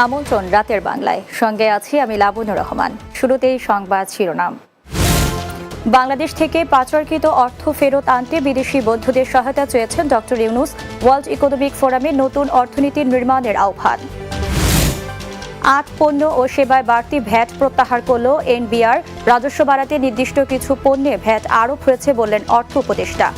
আমন্ত্রণ রাতের বাংলায়। সঙ্গে আছি আমি লাবণ্য রহমান। শুরুতেই সংবাদ শিরোনাম। বাংলাদেশ থেকে পাচারকৃত অর্থ ফেরত আনতে বিদেশি বন্ধুদের সহায়তা চেয়েছেন ডক্টর ইউনুস ওয়ার্ল্ড ইকোনমিক ফোরামে নতুন অর্থনীতি নির্মাণের আহ্বান। আট পণ্য ও সেবায় বাড়তি ভ্যাট প্রত্যাহার করল এনবিআর। রাজস্ব বাড়াতে নির্দিষ্ট কিছু পণ্যে ভ্যাট আরোপ হয়েছে বললেন অর্থ উপদেষ্টা।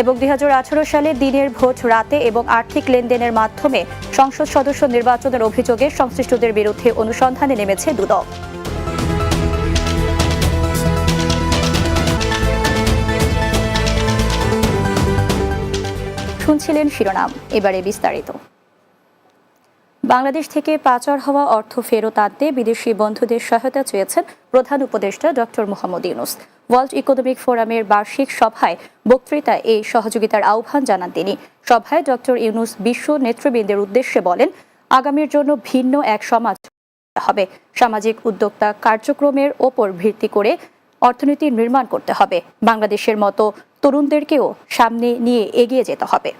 এবং দুই হাজার আঠারো সালে দিনের ভোট রাতে এবং আর্থিক লেনদেনের মাধ্যমে সংসদ সদস্য নির্বাচনের অভিযোগে সংশ্লিষ্টদের বিরুদ্ধে অনুসন্ধানে নেমেছে দুদক। শুনছিলেন শিরোনাম, এবারে বিস্তারিত। বাংলাদেশ থেকে পাচার হওয়া অর্থ ফেরত আনতে বিদেশি বন্ধুদের সহায়তা চেয়েছেন প্রধান উপদেষ্টা doctor Mohammad Yunus. World economic ফোরামের বার্ষিক সভায় বক্তৃতা এই সহযোগিতার আহ্বান জানান তিনি। সভায় ডক্টর ইউনুস বিশ্ব নেতৃবৃন্দের উদ্দেশ্যে বলেন, আগামীর জন্য ভিন্ন এক সমাজ হবে। সামাজিক উদ্যোক্তা কার্যক্রমের ওপর ভিত্তি করে অর্থনীতি নির্মাণ করতে হবে। বাংলাদেশের মতো তরুণদেরকেও সামনে নিয়ে এগিয়ে যেতে হবে।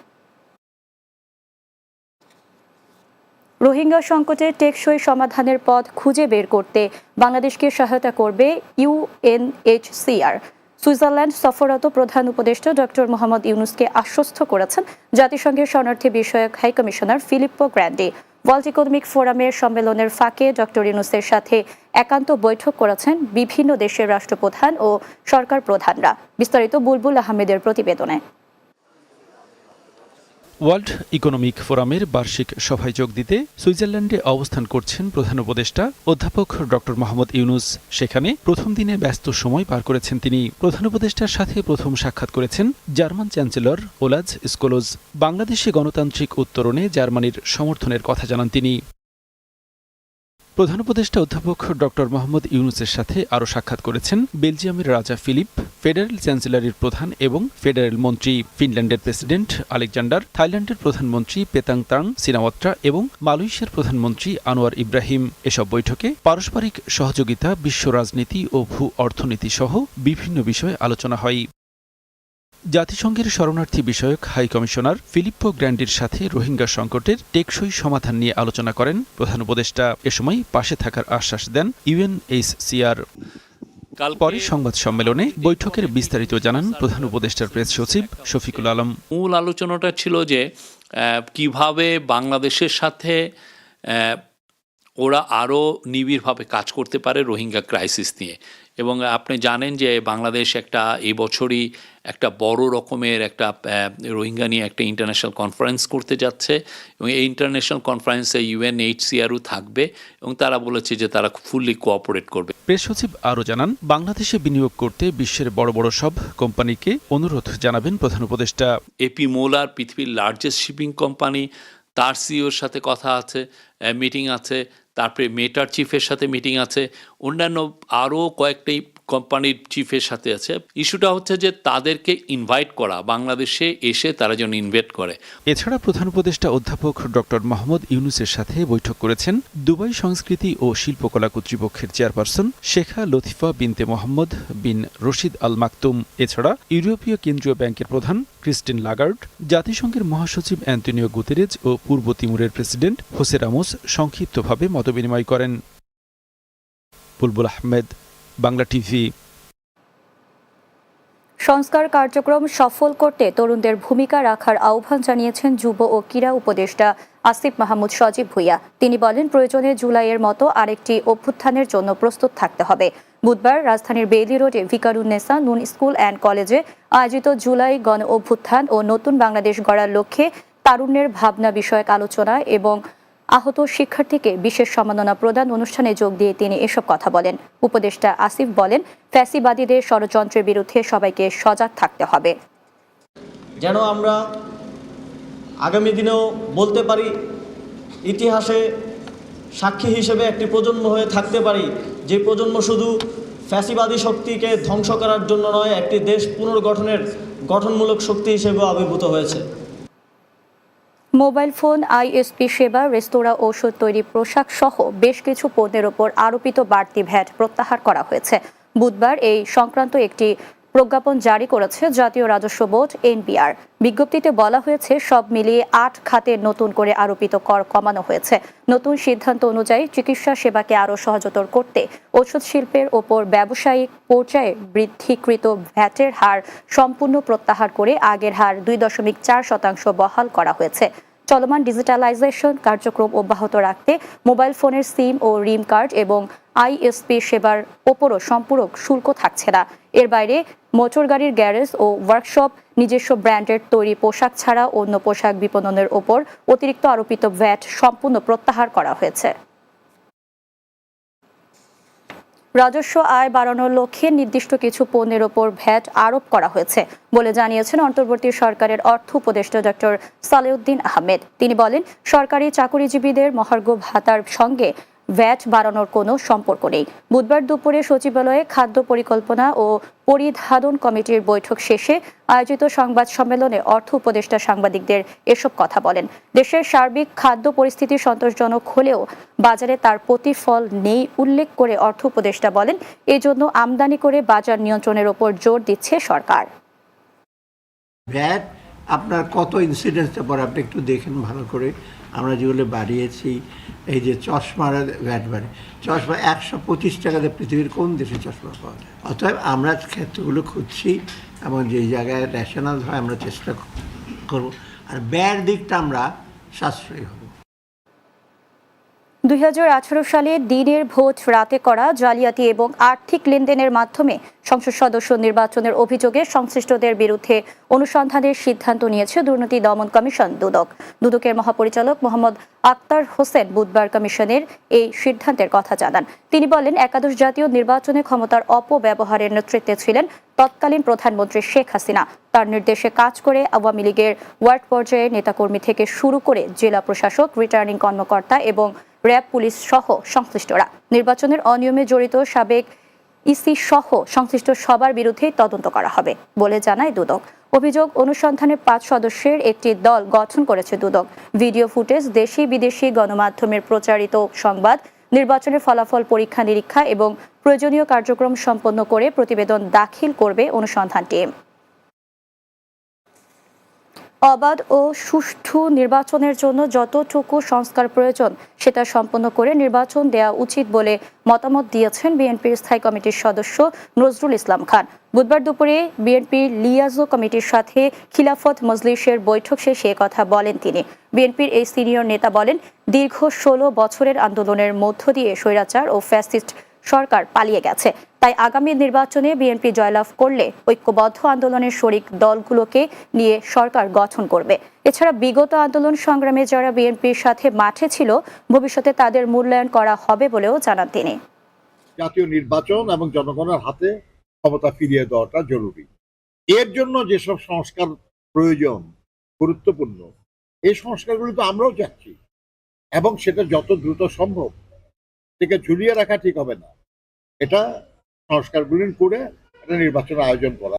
রোহিঙ্গা সংকটের টেকসই সমাধানের পথ খুঁজে বের করতে বাংলাদেশকে সহায়তা করবে ইউএনএইচসিআর সুইজারল্যান্ড সফররত প্রধান উপদেষ্টা ডক্টর মোহাম্মদ ইউনুসকে আশ্বস্ত করেছেন জাতিসংঘের শরণার্থী বিষয়ক high commissioner Filippo Grandi. World economic ফোরামের সম্মেলনের ফাঁকে ডক্টর ইউনুসের সাথে একান্ত বৈঠক করেছেন বিভিন্ন দেশের রাষ্ট্রপ্রধান ও সরকার প্রধানরা। বিস্তারিত বুলবুল আহমেদের প্রতিবেদনে। ওয়ার্ল্ড ইকোনমিক ফোরামের বার্ষিক সভায় যোগ দিতে সুইজারল্যান্ডে অবস্থান করছেন প্রধান উপদেষ্টা অধ্যাপক ড. মোহাম্মদ ইউনুস। সেখানে প্রথম দিনে ব্যস্ত সময় পার করেছেন তিনি। প্রধান উপদেষ্টার সাথে প্রথম সাক্ষাৎ করেছেন জার্মান চ্যান্সেলর ওলাজ স্কোলোজ। বাংলাদেশে গণতান্ত্রিক উত্তরণে জার্মানির সমর্থনের কথা জানান তিনি। প্রধান উপদেষ্টা অধ্যাপক ড মোহাম্মদ ইউনুসের সাথে আরও সাক্ষাৎ করেছেন বেলজিয়ামের রাজা ফিলিপ, ফেডারেল চ্যান্সেলরির প্রধান এবং ফেডারেল মন্ত্রী ফিনল্যান্ডের প্রেসিডেন্ট আলেকজান্ডার, থাইল্যান্ডের প্রধানমন্ত্রী পেতাং তাং সিনাওয়াত্রা এবং মালয়েশিয়ার প্রধানমন্ত্রী আনোয়ার ইব্রাহিম। এসব বৈঠকে পারস্পরিক সহযোগিতা, বিশ্ব রাজনীতি ও ভূ অর্থনীতি সহ বিভিন্ন বিষয়ে আলোচনা হয়। জাতিসংঘের শরণার্থী বিষয়ক হাই কমিশনার ফিলিপ্পো গ্র্যান্ডির সাথে রোহিঙ্গা সংকটের টেকসই সমাধান নিয়ে আলোচনা করেন প্রধান উপদেষ্টা। এ সময় পাশে থাকার আশ্বাস দেন ইউএনএইচসিআর পরে সংবাদ সম্মেলনে বৈঠকের বিস্তারিত জানান প্রধান উপদেষ্টার প্রেস সচিব শফিকুল আলম। মূল আলোচনাটা ছিল যে কীভাবে বাংলাদেশের সাথে ওরা আরও নিবিড়ভাবে কাজ করতে পারে রোহিঙ্গা ক্রাইসিস নিয়ে। এবং আপনি জানেন যে বাংলাদেশ একটা এবছরই একটা বড় রকমের একটা রোহিঙ্গা নিয়ে একটা ইন্টারন্যাশনাল কনফারেন্স করতে যাচ্ছে। এবং এই ইন্টারন্যাশনাল কনফারেন্সে ইউএনএইচসিআরও থাকবে এবং তারা বলেছে যে তারা ফুললি কোঅপারেট করবে। প্রেস সচিব আরও জানান বাংলাদেশে বিনিয়োগ করতে বিশ্বের বড় বড় সব কোম্পানিকে অনুরোধ জানাবেন প্রধান উপদেষ্টা। এপি মোলার পৃথিবীর লার্জেস্ট শিপিং কোম্পানি তার সিওর সাথে কথা আছে মিটিং আছে। তারপরে মেটার চিফের সাথে মিটিং আছে। অন্যান্য আরও কয়েকটি কোম্পানির চিফের সাথে আছে। ইস্যুটা হচ্ছে যে তাদেরকে ইনভাইট করা, বাংলাদেশে এসে তারা যেন ইনভাইট করে। এছাড়া প্রধান উপদেষ্টা অধ্যাপক ডক্টর মোহাম্মদ ইউনুসের সাথে বৈঠক করেছেন দুবাই সংস্কৃতি ও শিল্পকলা কর্তৃপক্ষের চেয়ারপারসন শেখা লতিফা বিনতে মোহাম্মদ বিন রশিদ আল মাকতুম। এছাড়া ইউরোপীয় কেন্দ্রীয় ব্যাংকের প্রধান ক্রিস্টিন লাগার্ড, জাতিসংঘের মহাসচিব অ্যান্টনিও গুতেরেজ ও পূর্ব তিমুরের প্রেসিডেন্ট হোসে রামোস সংক্ষিপ্তভাবে মতবিনিময় করেন। বুলবুল আহমেদ বাংলা টিভি। সংস্কার কার্যক্রম সফল করতে তরুণদের ভূমিকা রাখার আহ্বান জানিয়েছেন যুব ও ক্রীড়া উপদেষ্টা আসিফ মাহমুদ সজীব ভুইয়া। তিনি বলেন, প্রয়োজনে জুলাইয়ের মতো আরেকটি অভ্যুত্থানের জন্য প্রস্তুত থাকতে হবে। বুধবার রাজধানীর বেইলি রোডে ভিকারুন্নেসা নুন স্কুল অ্যান্ড কলেজে আয়োজিত জুলাই গণ অভ্যুত্থান ও নতুন বাংলাদেশ গড়ার লক্ষ্যে তারুণ্যের ভাবনা বিষয়ক আলোচনা এবং আহত শিক্ষার্থীকে বিশেষ সম্মাননা প্রদান অনুষ্ঠানে যোগ দিয়ে তিনি এসব কথা বলেন। উপদেষ্টা আসিফ বলেন, ফ্যাসিবাদীদের ষড়যন্ত্রের বিরুদ্ধে সবাইকে সজাগ থাকতে হবে। যেন আমরা আগামী দিনেও বলতে পারি, ইতিহাসে সাক্ষী হিসেবে একটি প্রজন্ম হয়ে থাকতে পারি, যে প্রজন্ম শুধু ফ্যাসিবাদী শক্তিকে ধ্বংস করার জন্য নয়, একটি দেশ পুনর্গঠনের গঠনমূলক শক্তি হিসেবেও আবির্ভূত হয়েছে। মোবাইল ফোন আইএসপি সেবা, রেস্তোরাঁ, ঔষধ তৈরি পোশাক সহ বেশ কিছু পণ্যের ওপর আরোপিত বাড়তি ভ্যাট প্রত্যাহার করা হয়েছে। বুধবার এই সংক্রান্ত একটি প্রজ্ঞাপন জারি করেছে জাতীয় রাজস্ব বোর্ড এনবিআর বিজ্ঞপ্তিতে বলা হয়েছে, সব মিলিয়ে আট খাতে নতুন করে আরোপিত কর কমানো হয়েছে। নতুন সিদ্ধান্ত অনুযায়ী চিকিৎসা সেবাকে আরও সহজতর করতে ওষুধ শিল্পের ওপর ব্যবসায়িক পর্যায়ে বৃদ্ধিকৃত ভ্যাটের হার সম্পূর্ণ প্রত্যাহার করে আগের হার দুই দশমিক চার শতাংশ বহাল করা হয়েছে। চলমান ডিজিটালাইজেশন কার্যক্রম অব্যাহত রাখতে মোবাইল ফোনের সিম ও রিম কার্ড এবং আইএসপি সেবার ওপরও সম্পূরক শুল্ক থাকছে না। এর বাইরে মোটর গাড়ির গ্যারেজ ও ওয়ার্কশপ, নিজস্ব ব্র্যান্ডের তৈরি পোশাক ছাড়া অন্য পোশাক বিপণনের ওপর অতিরিক্ত আরোপিত ভ্যাট সম্পূর্ণ প্রত্যাহার করা হয়েছে। রাজস্ব আয় বাড়ানোর লক্ষ্যে নির্দিষ্ট কিছু পণ্যের ওপর ভ্যাট আরোপ করা হয়েছে বলে জানিয়েছেন অন্তর্বর্তী সরকারের অর্থ উপদেষ্টা ডক্টর সালেউদ্দিন আহমেদ। তিনি বলেন, সরকারি চাকরিজীবীদের মহার্ঘ ভাতার সঙ্গে ভ্যাট বাড়ানোর কোনো সম্পর্ক নেই। বুধবার দুপুরে সচিবালয়ে খাদ্য পরিকল্পনা ও পরিধারণ কমিটির বৈঠক শেষে আয়োজিত সংবাদ সম্মেলনে অর্থ উপদেষ্টা সাংবাদিকদের এসব কথা বলেন। দেশের সার্বিক খাদ্য পরিস্থিতি সন্তোষজনক হলেও বাজারে তার প্রতিফল নেই উল্লেখ করে অর্থ উপদেষ্টা বলেন, এজন্য আমদানি করে বাজার নিয়ন্ত্রণের ওপর জোর দিচ্ছে সরকার। ভ্যাট, আপনার কত ইনসিডেন্সটা পরে আপনি একটু দেখেন ভালো করে। আমরা যেগুলো বাড়িয়েছি এই যে চশমার ভ্যাট বাড়ে চশমা একশো পঁচিশ টাকাতে পৃথিবীর কোন দেশে চশমা পাওয়া যায়? অতএব আমরা ক্ষেত্রগুলো খুঁজছি এবং যে জায়গায় ন্যাশনাল হয় আমরা চেষ্টা করব। আর ব্যয়ের দিকটা আমরা সাশ্রয়ী হব। দুই সালে দিনের ভোট রাতে করা জালিয়াতি এবং আর্থিক লেনদেনের মাধ্যমে সংসদ সদস্য নির্বাচনের অভিযোগে সংশ্লিষ্টদের বিরুদ্ধে অনুসন্ধানের সিদ্ধান্ত নিয়েছে দুর্নীতি দমন কমিশন দুদক। দুদকের মহাপরিচালক মোহাম্মদ আক্তার হোসেন বুধবার কমিশনের এই সিদ্ধান্তের কথা জানান। তিনি বলেন, একাদশ জাতীয় নির্বাচনে ক্ষমতার অপব্যবহারের নেতৃত্বে ছিলেন তৎকালীন প্রধানমন্ত্রী শেখ হাসিনা। তার নির্দেশে কাজ করে আওয়ামী লীগের ওয়ার্ড পর্যায়ে নেতাকর্মী থেকে শুরু করে জেলা প্রশাসক, রিটার্নিং কর্মকর্তা এবং র্যাব পুলিশ সহ সংশ্লিষ্টরা। নির্বাচনের অনিয়মে জড়িত সাবেক ইসি সহ সংশ্লিষ্ট সবার বিরুদ্ধে তদন্ত করা হবে বলে জানায় দুদক। অভিযোগ অনুসন্ধানে পাঁচ সদস্যের একটি দল গঠন করেছে দুদক। ভিডিও ফুটেজ দেশি বিদেশি গণমাধ্যমের প্রচারিত সংবাদ নির্বাচনের ফলাফল পরীক্ষা নিরীক্ষা এবং প্রয়োজনীয় কার্যক্রম সম্পন্ন করে প্রতিবেদন দাখিল করবে অনুসন্ধান টিম। অবাধ ও সুষ্ঠু নির্বাচনের জন্য যতটুকু সংস্কার প্রয়োজন, সেটা সম্পন্ন করে নির্বাচন দেওয়া উচিত বলে মতামত দিয়েছেন বিএনপির স্থায়ী কমিটির সদস্য নজরুল ইসলাম খান। বুধবার দুপুরে বিএনপির লিয়াজো কমিটির সাথে খিলাফত মজলিসের বৈঠক শেষে কথা বলেন তিনি। বিএনপির এই সিনিয়র নেতা বলেন, দীর্ঘ ষোলো বছরের আন্দোলনের মধ্য দিয়ে স্বৈরাচার ও ফ্যাসিস্ট সরকার পালিয়ে গেছে। তাই আগামী নির্বাচনে বিএনপি জয়লাভ করলে ঐক্যবদ্ধ আন্দোলনের শরিক দলগুলোকে নিয়ে সরকার গঠন করবে। এছাড়া বিগত আন্দোলন সংগ্রামে যারা বিএনপির সাথে মাঠে ছিল, ভবিষ্যতে তাদের মূল্যায়ন করা হবে বলেও জানান তিনি। জাতীয় নির্বাচন এবং জনগণের হাতে ক্ষমতা ফিরিয়ে দেওয়াটা জরুরি। এর জন্য যেসব সংস্কার প্রয়োজন, গুরুত্বপূর্ণ, এই সংস্কারগুলি তো আমরাও চাচ্ছি। এবং সেটা যত দ্রুত সম্ভব থেকে ঝুলিয়ে রাখা ঠিক হবে না। এটা সংস্কারগুলি করে একটা নির্বাচনের আয়োজন করা।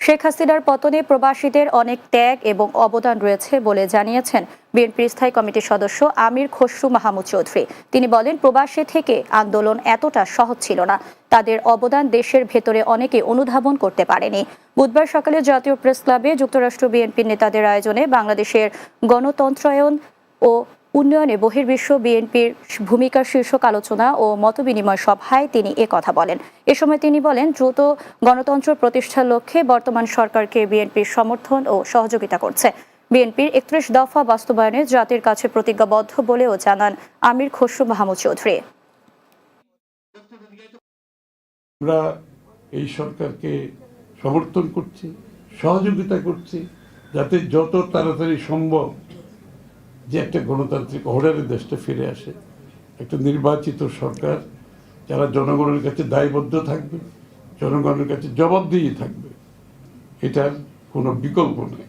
শেখ হাসিনার পতনে প্রবাসীদের অনেক ত্যাগ এবং অবদান রয়েছে বলে জানিয়েছেন বিএনপির স্থায়ী কমিটির সদস্য আমির খসরু মাহমুদ চৌধুরী। তিনি বলেন, প্রবাসী থেকে আন্দোলন এতটা সহজ ছিল না। তাদের অবদান দেশের ভেতরে অনেকে অনুধাবন করতে পারেনি। বুধবার সকালে জাতীয় প্রেস ক্লাবে যুক্তরাষ্ট্র বিএনপির নেতাদের আয়োজনে বাংলাদেশের গণতন্ত্রায়ন ও উন্নয়নে বহির্বিশ্ব বিএনপির ভূমিকা শীর্ষক আলোচনা ও মতবিনিময় সভায় তিনি এ কথা বলেন। এ সময় তিনি বলেন, দ্রুত গণতন্ত্র প্রতিষ্ঠার লক্ষ্যে বর্তমান সরকারকে বিএনপির সমর্থন ও সহযোগিতা করছে। বিএনপির একত্রিশ দফা বাস্তবায়নে জাতির কাছে প্রতিজ্ঞাবদ্ধ বলেও জানান আমির খসরু মাহমুদ চৌধুরী। আমরা এই সরকারকে সমর্থন করছি, সহযোগিতা করছি, যাতে যত তাড়াতাড়ি সম্ভব যে একটা গণতান্ত্রিক অর্ডারের দেশটা ফিরে আসে। একটা নির্বাচিত সরকার, যারা জনগণের কাছে দায়বদ্ধ থাকবে, জনগণের কাছে জবাবদিহি থাকবে, এটার কোনো বিকল্প নেই।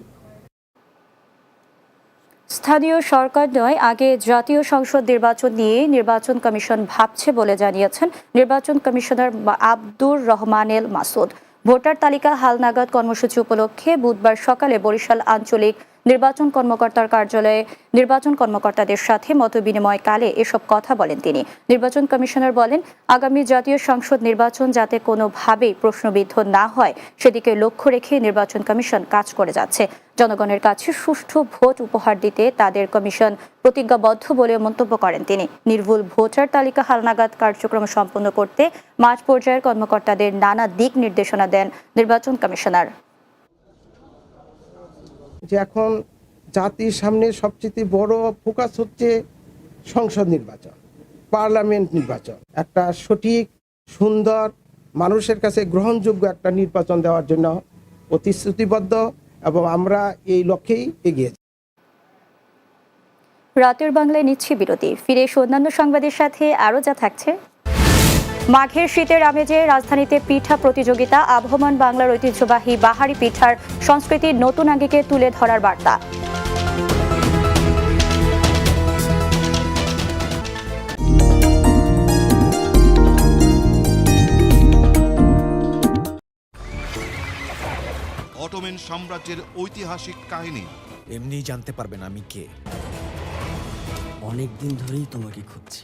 স্থানীয় সরকার নয়, আগে জাতীয় সংসদ নির্বাচন নিয়ে নির্বাচন কমিশন ভাবছে বলে জানিয়েছেন নির্বাচন কমিশনার আব্দুর রহমানেল মাসুদ। ভোটার তালিকা হালনাগাদ কর্মসূচি উপলক্ষে বুধবার সকালে বরিশাল আঞ্চলিক নির্বাচন কর্মকর্তার কার্যালয়ে নির্বাচন কর্মকর্তাদের সাথে মতবিনিময় কালে এসব কথা বলেন তিনি। নির্বাচন কমিশনার বলেন, আগামী জাতীয় সংসদ নির্বাচন যাতে কোনোভাবেই প্রশ্নবিদ্ধ না হয়, সেদিকে লক্ষ্য রেখে নির্বাচন কমিশন কাজ করে যাচ্ছে। জনগণের কাছে সুষ্ঠু ভোট উপহার দিতে তাদের কমিশন প্রতিজ্ঞাবদ্ধ বলে মন্তব্য করেন তিনি। নির্ভুল ভোটার তালিকা হালনাগাদ কার্যক্রম সম্পন্ন করতে মাঠ পর্যায়ের কর্মকর্তাদের নানা দিক নির্দেশনা দেন নির্বাচন কমিশনার। যে এখন জাতির সামনে সবচেয়ে বড় ফোকাস হচ্ছে সংসদ নির্বাচন, পার্লামেন্ট নির্বাচন। একটা সঠিক, সুন্দর, মানুষের কাছে গ্রহণযোগ্য একটা নির্বাচন দেওয়ার জন্য প্রতিশ্রুতিবদ্ধ এবং আমরা এই লক্ষ্যেই এগিয়ে। রাতের বাংলায় নিচ্ছি বিরতি। ফিরে এসে অন্যান্য সংবাদের সাথে আরও যা থাকছে। মাঘের শীতের আমেজে রাজধানীতে পিঠা প্রতিযোগিতা আবহমান বাংলার ঐতিহ্যবাহী বাহারি পিঠার সংস্কৃতির নতুন আঙ্গিকে তুলে ধরার বার্তা। অটোমেন সাম্রাজ্যের ঐতিহাসিক কাহিনী। এমনিই জানতে পারবেন আমি কে। অনেক দিন ধরেই তোমাকে খুঁজছি।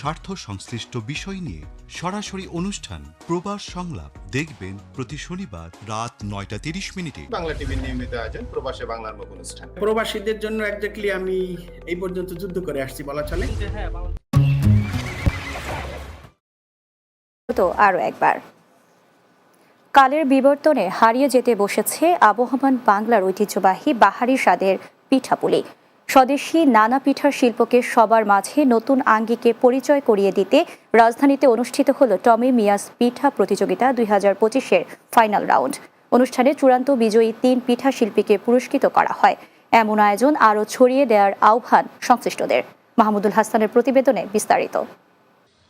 স্বার্থ সংশ্লিষ্ট বিষয় নিয়ে সরাসরি অনুষ্ঠান প্রবাস সংলাপ দেখবেন প্রতি শনিবার রাত নয়টা তিরিশ মিনিটে। বাংলা টিভির নিয়মিত আয়োজন প্রবাসে বাংলার মুখ অনুষ্ঠান। প্রবাসীদের জন্য একজাক্টলি আমি এই পর্যন্ত যুদ্ধ করে আসছি বলা চলে। তো আরও একবার। কালের বিবর্তনে হারিয়ে যেতে বসেছে আবহমান বাংলার ঐতিহ্যবাহী বাহারি স্বাদের পিঠাপুলি। স্বদেশী নানা পিঠার শিল্পকে সবার মাঝে নতুন আঙ্গিকে পরিচয় করিয়ে দিতে রাজধানীতে অনুষ্ঠিত হল টমি মিয়াস পিঠা প্রতিযোগিতা দুই হাজার পঁচিশের ফাইনাল রাউন্ড। অনুষ্ঠানে চূড়ান্ত বিজয়ী তিন পিঠা শিল্পীকে পুরস্কৃত করা হয়। এমন আয়োজন আরও ছড়িয়ে দেওয়ার আহ্বান সংশ্লিষ্টদের। মাহমুদুল হাসানের প্রতিবেদনে বিস্তারিত।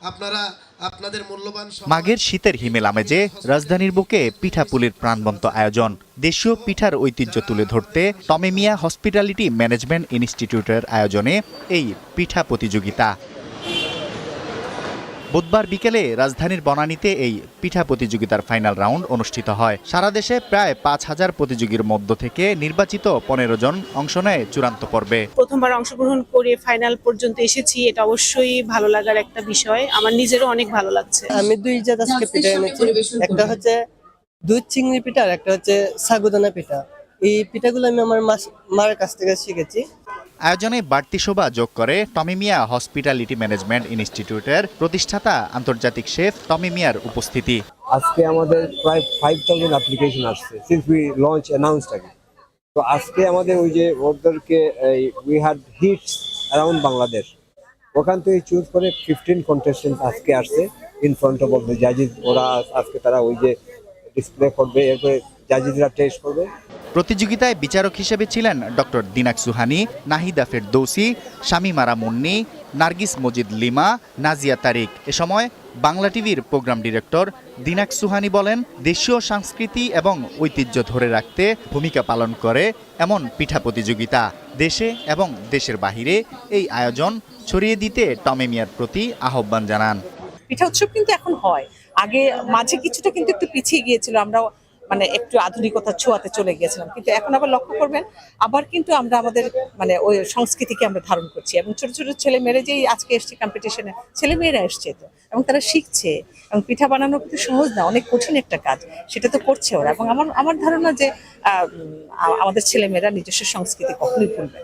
আপনারা আপনাদের মূল্যবান মাঘের শীতের হিমেল আমেজে রাজধানীর বুকে পিঠাপুলির প্রাণবন্ত আয়োজন দেশীয় পিঠার ঐতিহ্য তুলে ধরতে টমেমিয়া হসপিটালিটি ম্যানেজমেন্ট ইনস্টিটিউটের আয়োজনে এই পিঠা প্রতিযোগিতা। বুধবার বিকেলে রাজধানীর বনানীতে এই পিঠা প্রতিযোগিতার ফাইনাল রাউন্ড অনুষ্ঠিত হয়। সারা দেশে প্রায় পাঁচ হাজার প্রতিযোগীর মধ্য থেকে নির্বাচিত পনেরো জন অংশ নেয় চূড়ান্ত পর্বে। প্রথমবার অংশগ্রহণ করে ফাইনাল পর্যন্ত এসেছি এটা অবশ্যই ভালো লাগার একটা বিষয়। আমার নিজেরও অনেক ভালো লাগছে। আমি দুই জাত আজকে পিঠা এনেছি। একটা হচ্ছে দুধ চিংড়ি পিঠা আর একটা হচ্ছে সাগুদানা পিঠা। এই পিঠাগুলো আমি আমার মার কাছ থেকে শিখেছি। আয়োজনে বাড়তি শোভা যোগ করে টমিমিয়া হসপিটালিটি ম্যানেজমেন্ট ইনস্টিটিউটের প্রতিষ্ঠাতা আন্তর্জাতিক শেফ টমিমিয়ার উপস্থিতি। আজকে আমাদের প্রায় ফাইভ থাউজেন্ড অ্যাপ্লিকেশন আসছে সিন্স উই লঞ্চ অ্যানাউন্সড আগে। তো আজকে আমাদের ওই যে ওদেরকে we had hits around Bangladesh. ওখান থেকে চুজ করে ফিফটিন কন্টেস্টেন্ট আজকে আসছে ইন ফ্রন্ট অফ দ্য জাজিজ ওরা আজকে তারা ওই যে ডিসপ্লে করবে, এরপরে জাজিজরা টেস্ট করবে। প্রতিযোগিতায় বিচারক হিসেবে ছিলেন ডক্টর দিনাক সুহানি, নাহিদা ফেরদৌসি শামিমারা মুন্নি, নার্গিস মজিদ লিমা, নাজিয়া তারিক। এ সময় বাংলা টিভির প্রোগ্রাম ডিরেক্টর দিনাক সুহানি বলেন, দেশীয় সংস্কৃতি এবং ঐতিহ্য ধরে রাখতে ভূমিকা পালন করে এমন পিঠা প্রতিযোগিতা। দেশে এবং দেশের বাহিরে এই আয়োজন ছড়িয়ে দিতে টমে মিয়ার প্রতি আহ্বান জানান। পিঠা উৎসব কিন্তু এখন হয়। আগে মাঝে কিছুটা কিন্তু একটু পিছিয়ে গিয়েছিল। আমরা মানে একটু আধুনিকতার ছোঁয়াতে চলে গিয়েছিলাম। কিন্তু এখন আবার লক্ষ্য করবেন, আবার কিন্তু আমরা আমাদের মানে ওই সংস্কৃতিকে আমরা ধারণ করছি এবং ছোট ছোট ছেলে মেয়েরা যেই আজকে এসছে কম্পিটিশনে ছেলে মেয়েরা এসছে তো, এবং তারা শিখছে, এবং পিঠা বানানো কিন্তু সহজ না, অনেক কঠিন একটা কাজ, সেটা তো করছে ওরা। এবং আমার আমার ধারণা যে আমাদের ছেলে মেয়েরা নিজস্ব সংস্কৃতি কখনোই ভুলবে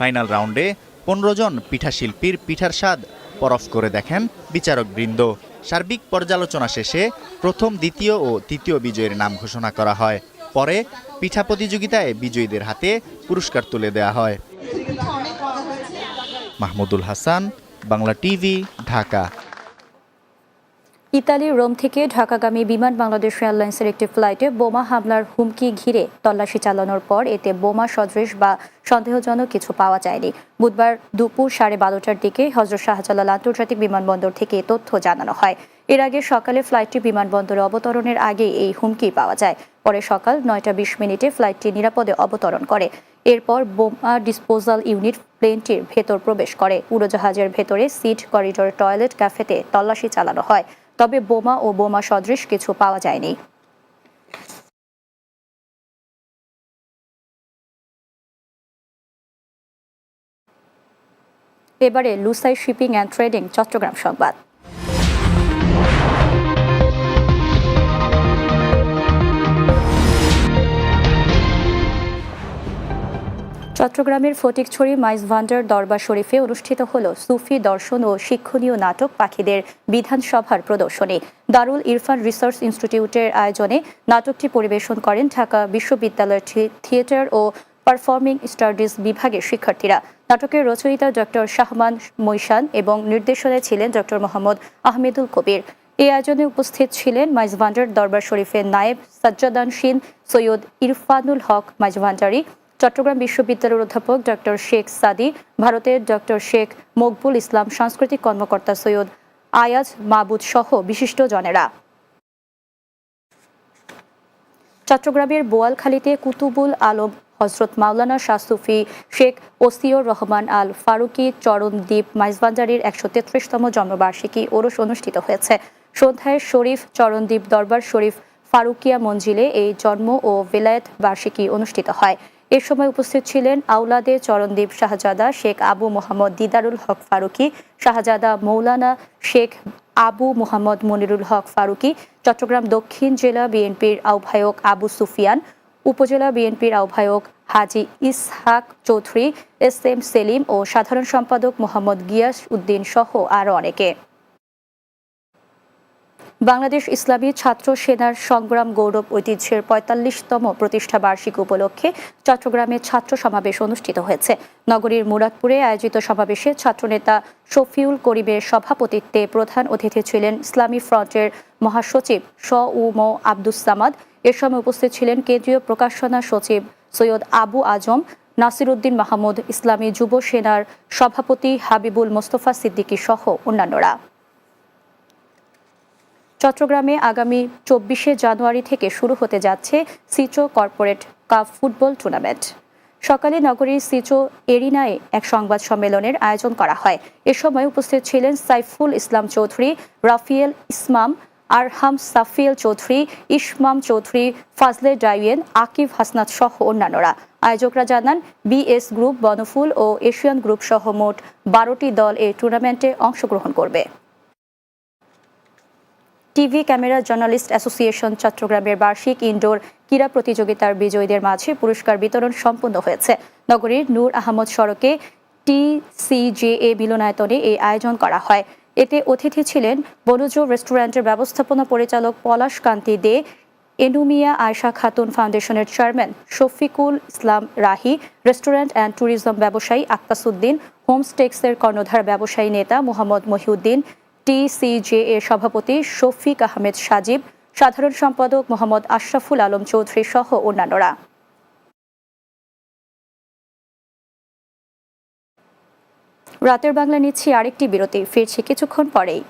ফাইনাল রাউন্ডে পনেরো জন পিঠা শিল্পীর পিঠার স্বাদ পরফ করে দেখেন বিচারক বৃন্দ সার্বিক পর্যালোচনা শেষে প্রথম, দ্বিতীয় ও তৃতীয় বিজয়ের নাম ঘোষণা করা হয়। পরে পিঠা প্রতিযোগিতায় বিজয়ীদের হাতে পুরস্কার তুলে দেওয়া হয়। মাহমুদুল হাসান, বাংলা টিভি, ঢাকা। ইতালির রোম থেকে ঢাকাগামী বিমান বাংলাদেশ এয়ারলাইন্সের একটি ফ্লাইটে বোমা হামলার হুমকি ঘিরে তল্লাশি চালানোর পর এতে বোমা সদৃশ বা সন্দেহজনক কিছু পাওয়া যায়নি। বুধবার দুপুর সাড়ে বারোটার দিকে হজরত শাহজালাল আন্তর্জাতিক বিমানবন্দর থেকে তথ্য জানানো হয়। এর আগে সকালে ফ্লাইটটি বিমানবন্দরে অবতরণের আগে এই হুমকি পাওয়া যায়। পরে সকাল নয়টা বিশ মিনিটে ফ্লাইটটি নিরাপদে অবতরণ করে। এরপর বোমা ডিসপোজাল ইউনিট প্লেনটির ভেতর প্রবেশ করে। উড়োজাহাজের ভেতরে সিট, করিডোর, টয়লেট, ক্যাফেতে তল্লাশি চালানো হয়। তবে বোমা ও বোমা সদৃশ কিছু পাওয়া যায়নি। এবারে Lusai shipping and trading, Chattogram সংবাদ। চট্টগ্রামের ফটিকছড়ি মাইজ ভান্ডার দরবার শরীফে অনুষ্ঠিত হল সুফি দর্শন ও শিক্ষণীয় নাটক পাখিদের বিধানসভার প্রদর্শনী। দারুল ইরফান রিসার্চ ইনস্টিটিউটের আয়োজনে নাটকটি পরিবেশন করেন ঢাকা বিশ্ববিদ্যালয়ের থিয়েটার ও পারফর্মিং স্টাডিজ বিভাগের শিক্ষার্থীরা। নাটকের রচয়িতা ডক্টর শাহমান মৈশান এবং নির্দেশনায় ছিলেন ডক্টর মোহাম্মদ আহমেদুল কবির। এই আয়োজনে উপস্থিত ছিলেন মাইজভান্ডার দরবার শরীফের নায়েব সাজ্জাদান সাজ্জাদানশীন সৈয়দ ইরফানুল হক মাইজভান্ডারি চট্টগ্রাম বিশ্ববিদ্যালয়ের অধ্যাপক ডক্টর শেখ সাদি, ভারতের ডক্টর শেখ মকবুল ইসলাম, সাংস্কৃতিক কর্মকর্তা সৈয়দ আয়াজ মাবুদ সহ বিশিষ্ট জনেরা। চট্টগ্রামের বোয়ালখালীতে কুতুবুল আলম, হজরত মাওলানা শাহ সুফি, শেখ ওসিউর রহমান আল ফারুকি, চরণদ্বীপ মাইজবাঞ্জারির একশো তেত্রিশতম জন্মবার্ষিকী ওরস অনুষ্ঠিত হয়েছে। সন্ধ্যায় শরীফ, চরণদ্বীপ দরবার শরীফ ফারুকিয়া মঞ্জিলে এই জন্ম ও বেলায়েত বার্ষিকী অনুষ্ঠিত হয়। এ সময় উপস্থিত ছিলেন আউলাদে চরণদ্বীপ শাহজাদা, শেখ আবু মোহাম্মদ দিদারুল হক ফারুকি, শাহজাদা মৌলানা শেখ আবু মোহাম্মদ মনিরুল হক ফারুকি, চট্টগ্রাম দক্ষিণ জেলা বিএনপির আহ্বায়ক আবু সুফিয়ান, উপজেলা বিএনপির আহ্বায়ক হাজি ইসহাক চৌধুরী, এস এম সেলিম ও সাধারণ সম্পাদক মোহাম্মদ গিয়াস উদ্দিন সহ আরও অনেকে। বাংলাদেশ ইসলামী ছাত্র সেনার সংগ্রাম গৌরব ঐতিহ্যের পঁয়তাল্লিশতম প্রতিষ্ঠা বার্ষিকী উপলক্ষে চট্টগ্রামে ছাত্র সমাবেশ অনুষ্ঠিত হয়েছে। নগরীর মুরাদপুরে আয়োজিত সমাবেশে ছাত্রনেতা শফিউল করিমের সভাপতিত্বে প্রধান অতিথি ছিলেন ইসলামী ফ্রন্টের মহাসচিব শ উ ম আব্দুস সামাদ। এ সময় উপস্থিত ছিলেন কেন্দ্রীয় প্রকাশনা সচিব সৈয়দ আবু আজম নাসিরুদ্দিন মাহমুদ, ইসলামী যুব সেনার সভাপতি হাবিবুল মোস্তফা সিদ্দিকী সহ অন্যান্যরা। চট্টগ্রামে আগামী চব্বিশে জানুয়ারি থেকে শুরু হতে যাচ্ছে Sicho corporate cup football tournament. সকালে নগরীর সিচো এরিনায় এক সংবাদ সম্মেলনের আয়োজন করা হয়। এ সময় উপস্থিত ছিলেন সাইফুল ইসলাম চৌধুরী, রাফিয়েল ইসমাম, আরহাম সাফিয়েল চৌধুরী, ইসমাম চৌধুরী, ফাজলে ডাইয়েন, আকিব হাসনাত সহ অন্যান্যরা। আয়োজকরা জানান, বিএস গ্রুপ বনফুল ও এশিয়ান গ্রুপ সহ মোট বারোটি দল এই টুর্নামেন্টে অংশগ্রহণ করবে। টিভি ক্যামেরা জার্নালিস্ট অ্যাসোসিয়েশন চট্টগ্রামের বার্ষিক ইনডোর ক্রীড়া প্রতিযোগিতার বিজয়ীদের মাঝে পুরস্কার বিতরণ সম্পন্ন হয়েছে। নগরীর নূর আহমদ সড়কে টিসিজেএ মিলনায়তনে এই আয়োজন করা হয়। এতে অতিথি ছিলেন বনজ রেস্টুরেন্টের ব্যবস্থাপনা পরিচালক পলাশ কান্তি দে, এনুমিয়া আয়শা খাতুন ফাউন্ডেশনের chairman Shafiqul Islam Rahi, restaurant and tourism ব্যবসায়ী আক্তাসুদ্দিন হোমস্টেক্সের কর্ণধার ব্যবসায়ী নেতা মোহাম্মদ মহিউদ্দিন টিসিজে এর সভাপতি শফিক আহমেদ সাজিব, সাধারণ সম্পাদক মোহাম্মদ আশরাফুল আলম চৌধুরী সহ অন্যান্যরা। রাতের বাংলা নিচ্ছি আরেকটি বিরতি, ফিরছি কিছুক্ষণ পরেই।